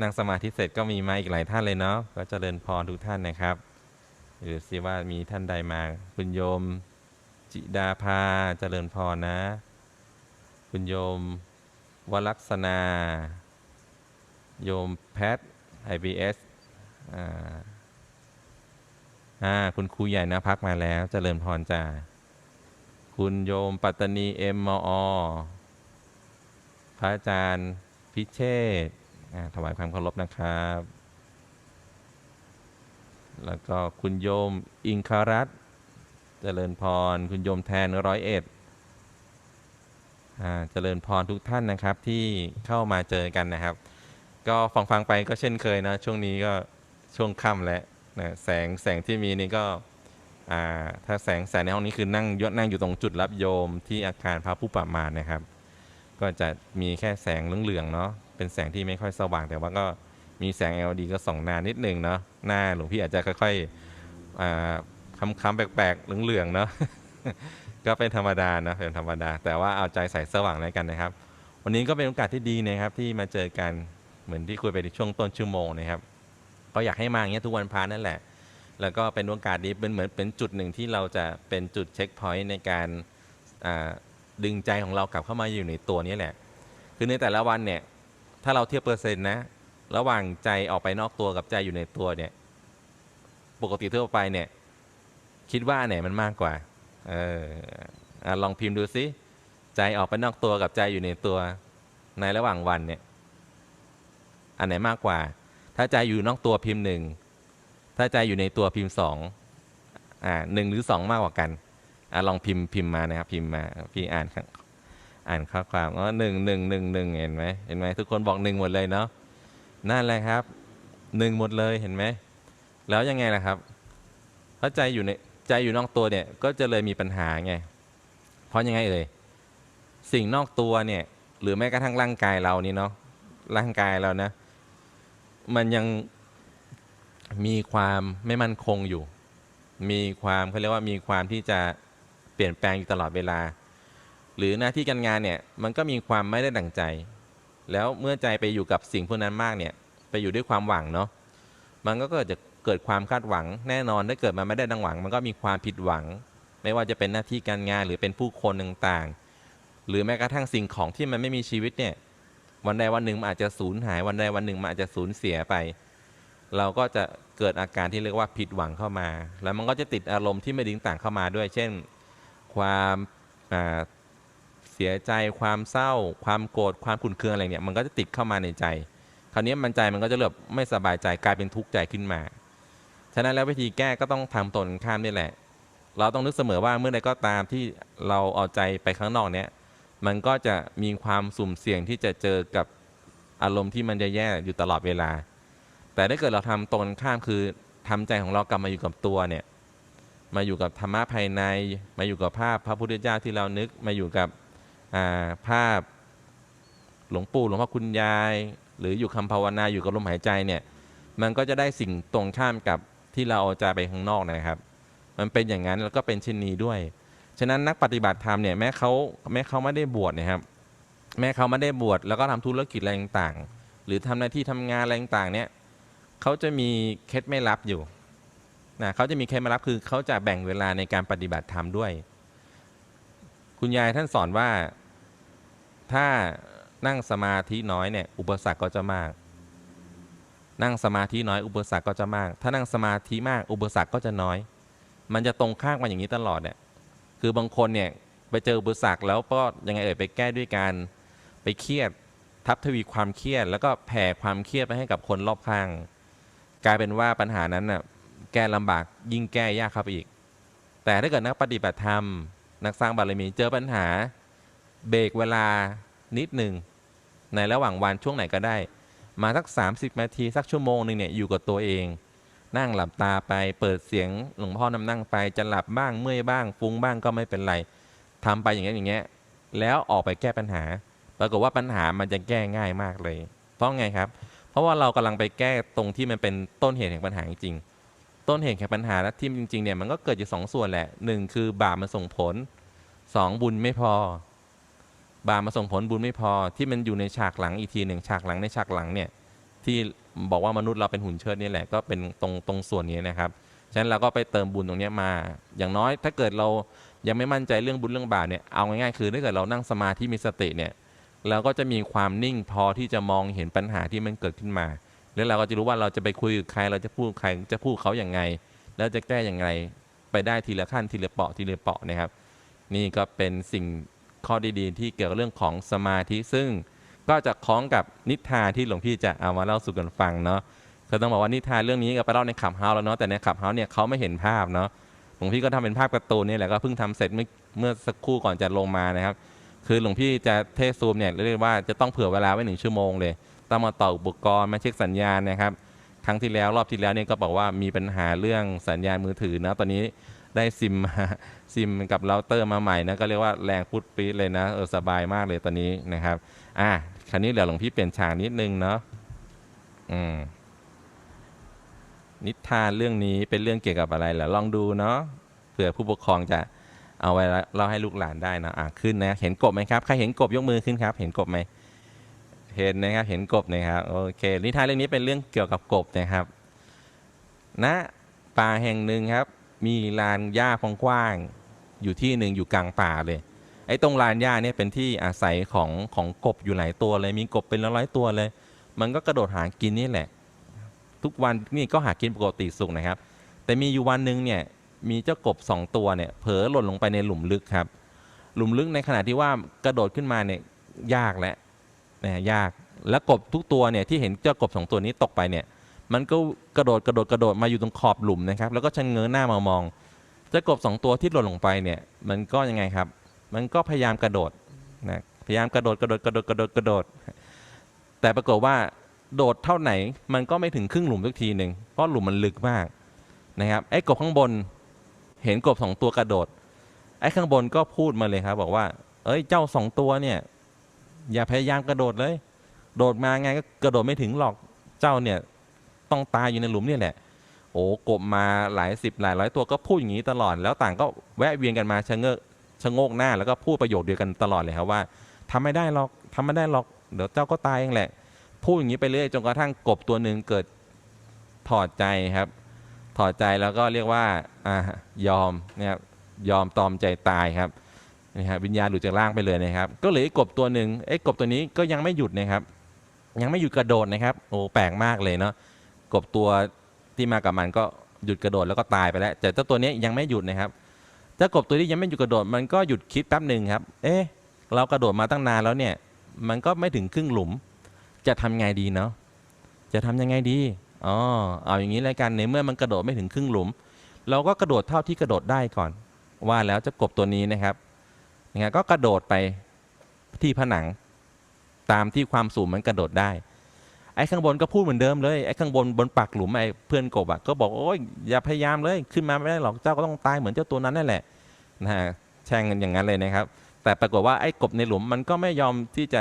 นั่งสมาธิเสร็จก็มีมาอีกหลายท่านเลยเนาะก็เจริญพรทุกท่านนะครับหรือสิว่ามีท่านใดมาคุณโยม จิดาภาเจริญพรนะ คุณโยมวลักษณา โยมแพทไอบีเอสอ่าคุณครูใหญ่นะพักมาแล้วเจริญพรจ้าคุณโยมปัตตานีเอ็มมอพระอาจารย์พิเชษ ถวายความเคารพนะครับ แล้วก็คุณโยมอิงคารัตเจริญพร คุณโยมแทนร้อยเอ็ดเจริญพรทุกท่านนะครับที่เข้ามาเจอกันนะครับ ก็ฟังฟังๆไปก็เช่นเคยนะ ช่วงนี้ก็ช่วงค่ำแล้วนะแสงแสงที่มีนี่ก็ถ้าแสงแสงในห้องนี้คือนั่งยนั่งอยู่ตรงจุดรับโยมที่อาคารพระผู้ประมาณนะครับ ก็จะมีแค่แสงเหลืองๆเนาะ เป็นแสงที่ไม่ค่อยสว่าง แต่ว่าก็มีแสง LED ก็ส่องนานนิดนึงเนาะหน้าหลวงพี่อาจจะค่อยๆค้ำๆแปลกๆเหลืองๆเนาะก็เป็นธรรมดานะเป็นธรรมดา แต่ว่าเอาใจใส่สว่างแล้วกันนะครับ วันนี้ก็เป็นโอกาสที่ดีนะครับที่มาเจอกันเหมือนที่คุยไปในช่วงต้นชั่วโมงนะครับ ก็อยากให้มาอย่างเงี้ยทุกวันพานั่นแหละ แล้วก็เป็นโอกาสดีเป็นเหมือนเป็นจุดหนึ่งที่เราจะเป็นจุดเช็คพอยต์ในการดึงใจของเรากลับเข้ามาอยู่ในตัวนี้แหละ คือในแต่ละวันเนี่ย ถ้าเราเทียบเปอร์เซ็นต์นะ ระหว่างใจออกไปนอกตัวกับใจอยู่ในตัวเนี่ย ปกติทั่วไปเนี่ย คิดว่าอันไหนมันมากกว่า เออลองพิมพ์ดูซิ ใจออกไปนอกตัวกับใจอยู่ในตัว ในระหว่างวันเนี่ย อันไหนมากกว่า ถ้าใจอยู่นอกตัวพิมพ์หนึ่ง ถ้าใจอยู่ในตัวพิมพ์สอง อ่าหนึ่งหรือสองมากกว่ากัน อะลองพิมพ์พิมพ์มานะครับ พิมพ์มา พี่อ่านข้าง อ่านข้อความอ๋อหนึ่งหนึ่งหนึ่งหนึ่งเห็นไหมเห็นไหมทุกคนบอกหนึ่งหมดเลยเนาะนั่นแหละครับหนึ่งหมดเลยเห็นไหมแล้วยังไงล่ะครับเพราะใจอยู่ในใจอยู่นอกตัวเนี่ยก็จะเลยมีปัญหาไงเพราะยังไงเอ่ยสิ่งนอกตัวเนี่ยหรือแม้กระทั่งร่างกายเรานี่เนาะร่างกายเรานะมันยังมีความไม่มั่นคงอยู่ มีความเขาเรียกว่ามีความที่จะเปลี่ยนแปลงอยู่ตลอดเวลา หรือหน้าที่การงานเนี่ยมันก็มีความไม่ได้ดั่งใจ แล้วเมื่อใจไปอยู่กับสิ่งพวกนั้นมากเนี่ยไปอยู่ด้วยความหวังเนาะมันก็เกิดจะเกิดความคาดหวังแน่นอนถ้าเกิดมันไม่ได้ดังหวัง มันก็มีความผิดหวัง ไม่ว่าจะเป็นหน้าที่การงานหรือเป็นผู้คนต่างๆ หรือแม้กระทั่งสิ่งของที่มันไม่มีชีวิตเนี่ยวันใดวันหนึ่งมันอาจจะสูญหาย วันใดวันหนึ่งมันอาจจะสูญเสียไป เราก็จะเกิดอาการที่เรียกว่าผิดหวังเข้ามา แล้วมันก็จะติดอารมณ์ที่ไม่ดีต่างเข้ามาด้วย เช่น ความอ่า เสียใจความเศร้า ความโกรธความขุ่นเคืองอะไรเนี่ยมันก็จะติดเข้ามาในใจ คราวนี้มันใจมันก็จะเริ่มไม่สบายใจกลายเป็นทุกข์ใจขึ้นมา ฉะนั้นแล้ววิธีแก้ก็ต้องทำตนข้ามนี่แหละ เราต้องนึกเสมอว่าเมื่อใดก็ตามที่เราเอาใจไปข้างนอกเนี่ยมันก็จะมีความสุ่มเสี่ยงที่จะเจอกับอารมณ์ที่มันจะแย่อยู่ตลอดเวลา แต่ถ้าเกิดเราทำตรงข้ามคือทำใจของเรากลับมาอยู่กับตัวเนี่ยมาอยู่กับธรรมะภายใน มาอยู่กับภาพพระพุทธเจ้าที่เรานึก มาอยู่กับ ภาพหลวงปู่หลวงพ่อคุณยาย หรืออยู่คำภาวนาอยู่กับลมหายใจเนี่ย มันก็จะได้สิ่งตรงข้ามกับที่เราเอาใจไปข้างนอกนะครับ มันเป็นอย่างนั้นแล้วก็เป็นเช่นนี้ด้วย ฉะนั้นนักปฏิบัติธรรมเนี่ยแม้เขาแม้เขาไม่ได้บวชนะครับ แม้เขาไม่ได้บวชแล้วก็ทำธุรกิจอะไรต่างๆ หรือทำหน้าที่ทำงานอะไรต่างๆเนี่ยเขาจะมีเคล็ดไม่ลับอยู่นะเขาจะมีเคล็ดไม่ลับคือเขาจะแบ่งเวลาในการปฏิบัติธรรมด้วย คุณยายท่านสอนว่าถ้านั่งสมาธิน้อยเนี่ยอุปสรรคก็จะมาก นั่งสมาธิน้อยอุปสรรคก็จะมาก ถ้านั่งสมาธิมากอุปสรรคก็จะน้อย มันจะตรงข้ามกันอย่างนี้ตลอดเนี่ยคือบางคนเนี่ยไปเจออุปสรรคแล้วก็ยังไงเอ่ยไปแก้ด้วยการไปเครียดทับทวีความเครียด แล้วก็แผ่ความเครียดไปให้กับคนรอบข้าง กลายเป็นว่าปัญหานั้นน่ะแก้ลำบากยิ่งแก้ยากครับอีก แต่ถ้าเกิดนักปฏิบัติธรรม นักสร้างบารมีเจอปัญหาเบรกเวลานิดหนึ่งในระหว่างวันช่วงไหนก็ได้ มาสัก 30 นาทีสักชั่วโมงหนึ่งเนี่ยอยู่กับตัวเอง นั่งหลับตาไปเปิดเสียงหลวงพ่อนำนั่งไปจะหลับบ้างเมื่อยบ้างฟุ้งบ้างก็ไม่เป็นไรทำไปอย่างเงี้ยอย่างเงี้ยแล้วออกไปแก้ปัญหา ปรากฏว่าปัญหามันจะแก้ง่ายมากเลย เพราะไงครับ เพราะว่าเรากำลังไปแก้ตรงที่มันเป็นต้นเหตุแห่งปัญหาจริงๆ ต้นเหตุแห่งปัญหาและที่จริงๆเนี่ยมันก็เกิดอยู่สองส่วนแหละหนึ่งคือบาปมันส่งผลสองบุญไม่พอ บาปมาส่งผลบุญไม่พอที่มันอยู่ในฉากหลังอีกทีหนึ่งฉากหลังในฉากหลังเนี่ยที่บอกว่ามนุษย์เราเป็นหุ่นเชิดนี่แหละก็เป็นตรงตรงส่วนนี้นะครับฉะนั้นเราก็ไปเติมบุญตรงนี้มา อย่างน้อยถ้าเกิดเรายังไม่มั่นใจเรื่องบุญเรื่องบาปเนี่ยเอาง่ายๆคือถ้าเกิดเรานั่งสมาธิมีสติเนี่ยเราก็จะมีความนิ่งพอที่จะมองเห็นปัญหาที่มันเกิดขึ้นมา แล้วเราก็จะรู้ว่าเราจะไปคุยกับใคร เราจะพูดใครจะพูดเขาอย่างไง แล้วจะแก้อย่างไรไปได้ทีละขั้นทีละเปาะทีละเปาะนะครับ นี่ก็เป็นสิ่งข้อดีๆ ที่เกี่ยวกับเรื่องของสมาธิ ซึ่งก็จะคล้องกับนิทานที่หลวงพี่จะเอามาเล่าสู่กันฟังเนาะก็ต้องบอกว่านิทานเรื่องนี้ก็ไปเล่าในขับเฮาแล้วเนาะแต่ในขับเฮาเนี่ยเขาไม่เห็นภาพเนาะหลวงพี่ก็ทำเป็นภาพการ์ตูนนี่แหละก็เพิ่งทำเสร็จเมื่อเมื่อสักครู่ก่อนจะลงมานะครับ คือหลวงพี่จะเทศซูมเนี่ยเรียกว่าจะต้องเผื่อเวลาไว้หนึ่งชั่วโมงเลย ต้องมาต่ออุปกรณ์มาเช็คสัญญาณนะครับ ครั้งที่แล้วรอบที่แล้วเนี่ยก็บอกว่ามีปัญหาเรื่องสัญญาณมือถือนะตอนนี้ได้ซิมมาซิมกับเราเตอร์มาใหม่นะก็เรียกว่าแรงพุดปรีเลยนะเออสบายมากเลยตอนนี้นะครับอะคราวนี้เดี๋ยวหลวงพี่เปลี่ยนฉากนิดนึงเนาะอืมนิทานเรื่องนี้เป็นเรื่องเกี่ยวกับอะไรเหรอลองดูเนาะเผื่อผู้ปกครองจะเอาไว้เล่าให้ลูกหลานได้นะอะขึ้นนะ เห็นกบไหมครับ ใครเห็นกบยกมือขึ้นครับ เห็นกบไหม เห็นนะครับ เห็นกบนะครับ โอเค นิทานเรื่องนี้เป็นเรื่องเกี่ยวกับกบนะครับณป่าแห่งหนึ่งครับ มีลานหญ้ากว้างๆอยู่ที่หนึ่งอยู่กลางป่าเลย ไอ้ตรงลานหญ้าเนี่ยเป็นที่อาศัยของของกบอยู่หลายตัวเลย มีกบเป็นร้อยๆตัวเลย มันก็กระโดดหากินนี่แหละ ทุกวันนี่ก็หากินปกติสุขนะครับ แต่มีอยู่วันหนึ่งเนี่ย มีเจ้ากบสองตัวเนี่ย เผลอหล่นลงไปในหลุมลึกครับ หลุมลึกในขณะที่ว่ากระโดดขึ้นมาเนี่ยยากแล้ว นะยากแล้วกบทุกตัวเนี่ยที่เห็นเจ้ากบสองตัวนี้ตกไปเนี่ย มันก็กระโดดกระโดดกระโดดมาอยู่ตรงขอบหลุมนะครับ แล้วก็ชะเง้อหน้ามามองเจ้ากบสองตัวที่หล่นลงไปเนี่ยมันก็ยังไงครับ มันก็พยายามกระโดดนะพยายามกระโดดกระโดดกระโดดกระโดดกระโดด แต่ปรากฏว่าโดดเท่าไหนมันก็ไม่ถึงครึ่งหลุมสักทีหนึ่งเพราะหลุมมันลึกมากนะครับไอ้กบข้างบนเห็นกบสองตัวกระโดดไอ้ข้างบนก็พูดมาเลยครับ บอกว่า เอ้ยเจ้าสองตัวเนี่ย อย่าพยายามกระโดดเลย โดดมาไงก็กระโดดไม่ถึงหรอกเจ้าเนี่ยต้องตายอยู่ในหลุมเนี่ยแหละ โอ้กบมาหลายสิบหลายร้อยตัวก็พูดอย่างนี้ตลอด แล้วต่างก็แวะเวียนกันมาชะเงกชะโงกหน้า แล้วก็พูดประโยคเดียวกันตลอดเลยครับว่าทำไม่ได้หรอกทำไม่ได้หรอกเดี๋ยวเจ้าก็ตายเองแหละ พูดอย่างนี้ไปเรื่อยจนกระทั่งกบตัวหนึ่งเกิดถอดใจครับ ถอดใจแล้วก็เรียกว่าอ่ายอมเนี่ยครับยอมตอมใจตายครับ นะฮะวิญญาณหลุดจากร่างไปเลยนะครับ ก็เหลือไอ้กบตัวหนึ่งไอ้กบตัวนี้ก็ยังไม่หยุดนะครับ ยังไม่หยุดกระโดดนะครับ โอ้แปลกมากเลยเนาะกบตัวที่มากับมันก็หยุดกระโดดแล้วก็ตายไปแล้ว แต่เจ้าตัวนี้ยังไม่หยุดนะครับเจ้ากบตัวนี้ยังไม่หยุดกระโดด มันก็หยุดคิดแป๊บหนึ่งครับ เอ๊ะเรากระโดดมาตั้งนานแล้วเนี่ย มันก็ไม่ถึงครึ่งหลุม จะทำไงดีเนาะจะทำยังไงดีอ๋อเอาอย่างนี้เลยกันในเมื่อมันกระโดดไม่ถึงครึ่งหลุม เราก็กระโดดเท่าที่กระโดดได้ก่อน ว่าแล้วเจ้ากบตัวนี้นะครับ นะฮะก็กระโดดไปที่ผนังตามที่ความสูงมันกระโดดได้ ไอ้ข้างบนก็พูดเหมือนเดิมเลย ไอ้ข้างบนบนปากหลุมไอ้เพื่อนกบอะก็บอกโอ้ยอย่าพยายามเลยขึ้นมาไม่ได้หรอกเจ้าก็ต้องตายเหมือนเจ้าตัวนั้นนั่นแหละนะฮะแช่งกันอย่างนั้นเลยนะครับ แต่ปรากฏว่าไอ้กบในหลุมมันก็ไม่ยอมที่จะ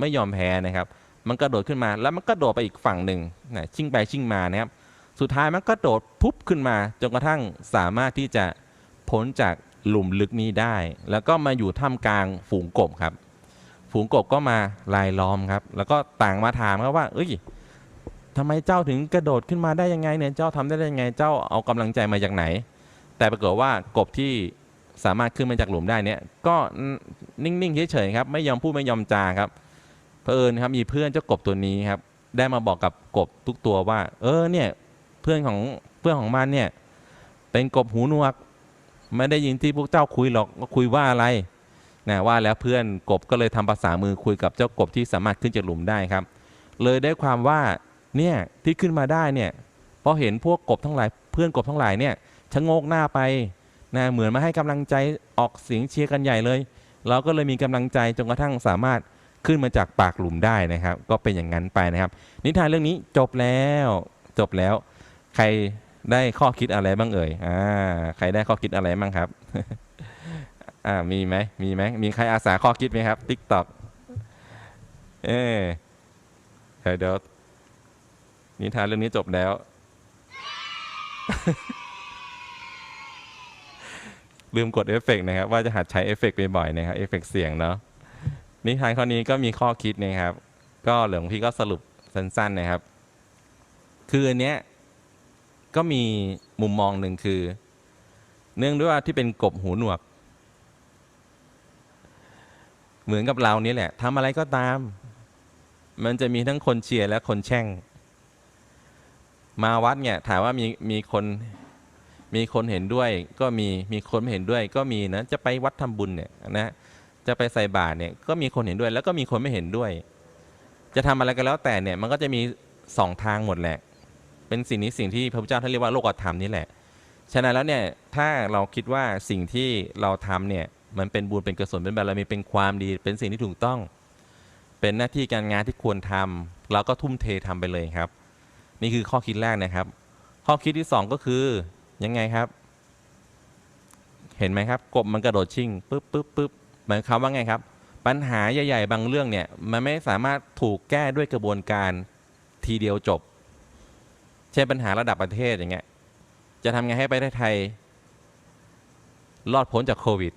ไม่ยอมแพ้นะครับ มันกระโดดขึ้นมาแล้วมันก็โดดไปอีกฝั่งหนึ่งนะชิ่งไปชิ่งมานะครับ สุดท้ายมันก็โดดพุบขึ้นมาจนกระทั่งสามารถที่จะพ้นจาก หลุมลึกนี้ได้ แล้วก็มาอยู่ท่ามกลางฝูงกบครับ ฝูงกบก็มาลายล้อมครับ แล้วก็ต่างมาถามครับว่า เอ้ยทำไมเจ้าถึงกระโดดขึ้นมาได้ยังไงเนี่ย เจ้าทำได้ยังไง เจ้าเอากำลังใจมาจากไหน แต่ปรากฏว่ากบที่สามารถขึ้นมาจากหลุมได้เนี่ย ก็นิ่งๆเฉยๆครับ ไม่ยอมพูดไม่ยอมจาครับเพื่อนครับมีเพื่อนเจ้ากบตัวนี้ครับ ได้มาบอกกับกบทุกตัวว่า เออเนี่ยเพื่อนของเพื่อนของมันเนี่ย เป็นกบหูหนวก ไม่ได้ยินที่พวกเจ้าคุยหรอกว่าคุยว่าอะไรนะว่าแล้วเพื่อนกบก็เลยทำภาษามือคุยกับเจ้ากบที่สามารถขึ้นจากหลุมได้ครับ เลยได้ความว่าเนี่ยที่ขึ้นมาได้เนี่ยเพราะเห็นพวกกบทั้งหลาย เพื่อนกบทั้งหลายเนี่ยชะโงกหน้าไปนะเหมือนมาให้กำลังใจออกเสียงเชียร์กันใหญ่เลย เราก็เลยมีกำลังใจจนกระทั่งสามารถขึ้นมาจากปากหลุมได้นะครับ ก็เป็นอย่างนั้นไปนะครับ นิทานเรื่องนี้จบแล้วจบแล้ว ใคร ได้ข้อคิดอะไรบ้างเอ่ยอ่าใครได้ข้อคิดอะไรบ้างครับอ่ามีไหมมีไหมมีใครอาสาข้อคิดไหมครับติ๊กต็อกเอ๊เดี๋ยวเดี๋ยวนิทานเรื่องนี้จบแล้ว ลืมกดเอฟเฟกต์นะครับ ว่าจะหัดใช้เอฟเฟกต์บ่อยๆนะครับเอฟเฟกต์เสียงเนาะนิทานข้อนี้ก็มีข้อคิดนะครับ ก็หลวงพี่ก็สรุปสั้นๆนะครับ คืออันเนี้ย ก็มีมุมมองหนึ่งคือ เนื่องด้วยว่าที่เป็นกบหูหนวก เหมือนกับเรานี่แหละทำอะไรก็ตาม มันจะมีทั้งคนเชียร์และคนแช่ง มาวัดเนี่ยถามว่ามีมีคนมีคนเห็นด้วยก็มีมีคนไม่เห็นด้วยก็มีนะจะไปวัดทำบุญเนี่ยนะจะไปใส่บาตรเนี่ยก็มีคนเห็นด้วย แล้วก็มีคนไม่เห็นด้วย จะทำอะไรก็แล้วแต่เนี่ยมันก็จะมีสองทางหมดแหละ เป็นสิ่งนี้สิ่งที่พระพุทธเจ้าท่านเรียกว่าโลกธรรมนี่แหละ ฉะนั้นแล้วเนี่ยถ้าเราคิดว่าสิ่งที่เราทำเนี่ยมันเป็นบุญเป็นกุศลเป็นบารมีเป็นความดี เป็นสิ่งที่ถูกต้อง เป็นหน้าที่การงานที่ควรทำเราก็ทุ่มเททำไปเลยครับ นี่คือข้อคิดแรกนะครับ ข้อคิดที่สองก็คือยังไงครับ เห็นไหมครับ กบมันกระโดดชิ่งปุ๊บปุ๊บปุ๊บหมายความว่าไงครับ ปัญหาใหญ่ ๆ บางเรื่องเนี่ยมันไม่สามารถถูกแก้ด้วยกระบวนการทีเดียวจบ เช่นปัญหาระดับประเทศอย่างเงี้ยจะทำไงให้ประเทศไทย รอดพ้นจากโควิด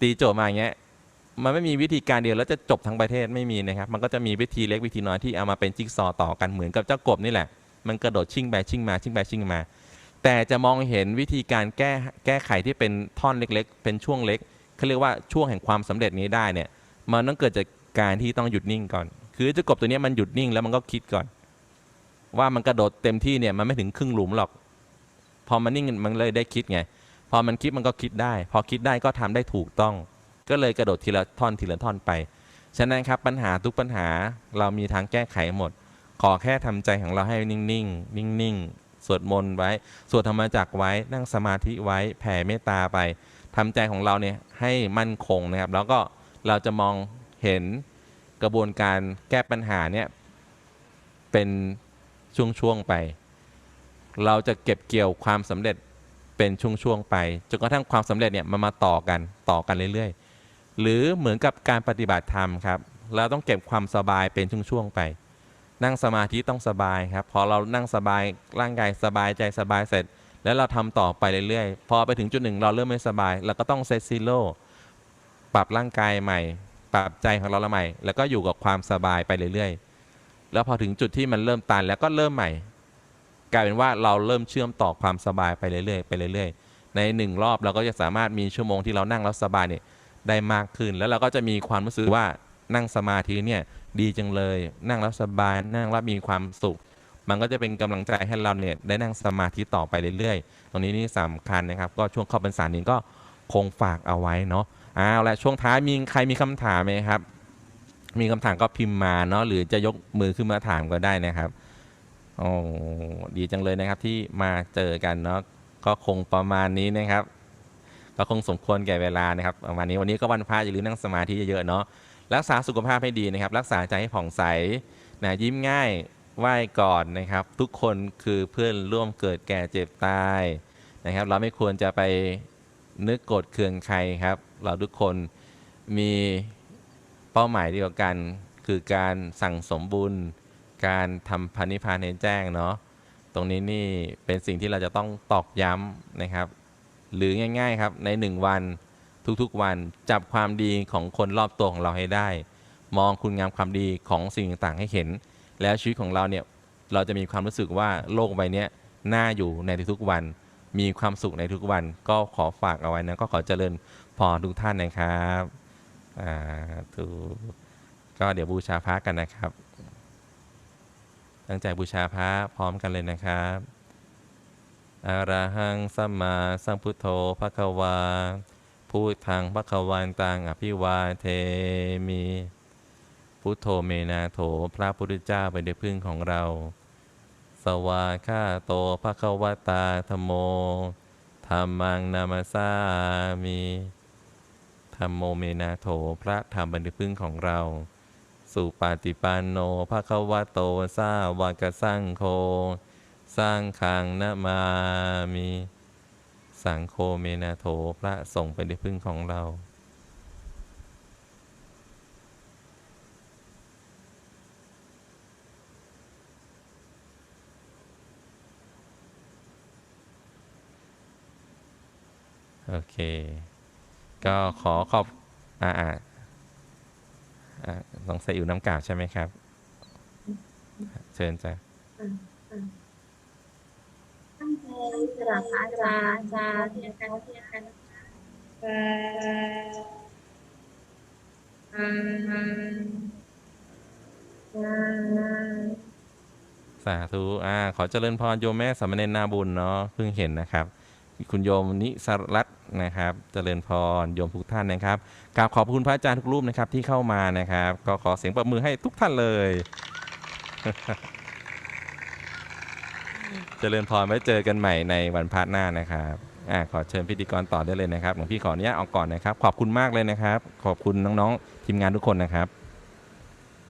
ตีโจทย์มาอย่างเงี้ยมันไม่มีวิธีการเดียวแล้วจะจบทั้งประเทศไม่มีนะครับ มันก็จะมีวิธีเล็กวิธีน้อยที่เอามาเป็นจิ๊กซอต่อกันเหมือนกับเจ้ากบนี่แหละ มันกระโดดชิ่งไปชิ่งมาชิ่งไปชิ่งมา แต่จะมองเห็นวิธีการแก้แก้ไขที่เป็นท่อนเล็ก ๆ เป็นช่วงเล็กเขาเรียกว่าช่วงแห่งความสำเร็จนี้ได้เนี่ย มันต้องเกิดจากการที่ต้องหยุดนิ่งก่อน คือเจ้ากบตัวนี้มันหยุดนิ่งแล้วมันก็คิดก่อน ว่ามันกระโดดเต็มที่เนี่ยมันไม่ถึงครึ่งหลุมหรอก พอมันนิ่งมันเลยได้คิดไง พอมันคิดมันก็คิดได้ พอคิดได้ก็ทำได้ถูกต้อง ก็เลยกระโดดทีละท่อนทีละท่อนไป ฉะนั้นครับปัญหาทุกปัญหาเรามีทางแก้ไขหมด ขอแค่ทำใจของเราให้นิ่งๆนิ่งๆสวดมนต์ไว้ สวดธรรมจักไว้ นั่งสมาธิไว้ แผ่เมตตาไปทำใจของเราเนี่ยให้มั่นคงนะครับ แล้วก็เราจะมองเห็นกระบวนการแก้ปัญหาเนี่ยเป็น ช่วงๆไป เราจะเก็บเกี่ยวความสำเร็จเป็นช่วงๆไปจนกระทั่งความสำเร็จเนี่ยมันมาต่อกันต่อกันเรื่อยๆ หรือเหมือนกับการปฏิบัติธรรมครับ เราต้องเก็บความสบายเป็นช่วงๆไป นั่งสมาธิต้องสบายครับพอเรานั่งสบายร่างกายสบายใจสบายเสร็จ แล้วเราทำต่อไปเรื่อยๆ พอไปถึงจุดหนึ่งเราเริ่มไม่สบายเราก็ต้องเซตซีโร่ปรับร่างกายใหม่ ปรับใจของเราละใหม่ แล้วก็อยู่กับความสบายไปเรื่อยๆ แล้วพอถึงจุดที่มันเริ่มตันแล้วก็เริ่มใหม่ กลายเป็นว่าเราเริ่มเชื่อมต่อความสบายไปเรื่อยๆไปเรื่อยๆ ในหนึ่งรอบเราก็จะสามารถมีชั่วโมงที่เรานั่งแล้วสบายเนี่ยได้มากขึ้น แล้วเราก็จะมีความรู้สึกว่านั่งสมาธิเนี่ยดีจังเลย นั่งแล้วสบายนั่งแล้วมีความสุข มันก็จะเป็นกำลังใจให้เราเนี่ยได้นั่งสมาธิต่อไปเรื่อยๆ ตรงนี้นี่สำคัญนะครับ ก็ช่วงเข้าพรรษานี้ก็คงฝากเอาไว้เนาะเอาละช่วงท้ายมีใครมีคำถามไหมครับ มีคำถามก็พิมพ์มาเนาะหรือจะยกมือขึ้นมาถามก็ได้นะครับโอ้ดีจังเลยนะครับที่มาเจอกันเนาะก็คงประมาณนี้นะครับ ก็คงสมควรแก่เวลานะครับประมาณนี้วันนี้ก็วันพระอย่าลืมนั่งสมาธิเยอะๆเนาะรักษาสุขภาพให้ดีนะครับ รักษาใจให้ผ่องใสนะยิ้มง่ายไหว้ก่อนนะครับ ทุกคนคือเพื่อนร่วมเกิดแก่เจ็บตายนะครับ เราไม่ควรจะไปนึกโกรธเคืองใครครับ เราทุกคนมี เป้าหมายเดียวกัน คือการสั่งสมบุญ การทำพันิพานให้แจ้งเนาะตรงนี้นี่เป็นสิ่งที่เราจะต้องตอกย้ำนะครับ หรือง่ายๆครับในหนึ่งวันทุกๆวันจับความดีของคนรอบตัวของเราให้ได้ มองคุณงามความดีของสิ่งต่างๆให้เห็น แล้วชีวิตของเราเนี่ยเราจะมีความรู้สึกว่าโลกใบนี้น่าอยู่ในทุกๆวัน มีความสุขในทุกวัน ก็ขอฝากเอาไว้นะก็ขอเจริญพรทุกท่านนะครับ อ่าถูก็เดี๋ยวบูชาพระกันนะครับ ตั้งใจบูชาพระพร้อมกันเลยนะครับอะรหังสัมมาสัมพุทโธภควาพูดทางภควันตังอภิวาเทมิพุทโธเมนาโถพระพุทธเจ้าเป็นที่พึ่งของเรา สวาข้าโตภควตาธโมธรรมังนามาสามิธ รมโมเมนาโถพระธรรมเป็นที่พึ่งของเรา สุปาติปันโนภะคะวะโตสาวากสังโฆสร้างขังนะมามิสังโฆเมนาโถพระส่งเป็นที่พึ่งของเรา โอเค ก็ขอขอบอ่าอ่าอ่าสงสัยอยู่น้ำกากใช่ไหมครับ เชิญจ้ะตั้งใจกราบอาจารย์อาจารย์เทียนกันเทียนกันเอ่ออืมอืมสาธุ อ่า ขอเจริญพรโยมแม่สามเณรนาบุญเนาะ เพิ่งเห็นนะครับ คุณโยมนิสรัตน์นะครับเจริญพรโยมทุกท่านนะครับกราบขอบคุณพระอาจารย์ทุกรูปนะครับที่เข้ามานะครับ ก็ขอเสียงปรบมือให้ทุกท่านเลย เจริญพรไว้เจอกันใหม่ในวันพระหน้านะครับอ่าขอเชิญพิธีกรต่อได้เลยนะครับหลวงพี่ขออนุญาตออกก่อนนะครับ ขอบคุณมากเลยนะครับ ขอบคุณน้องๆทีมงานทุกคนนะครับ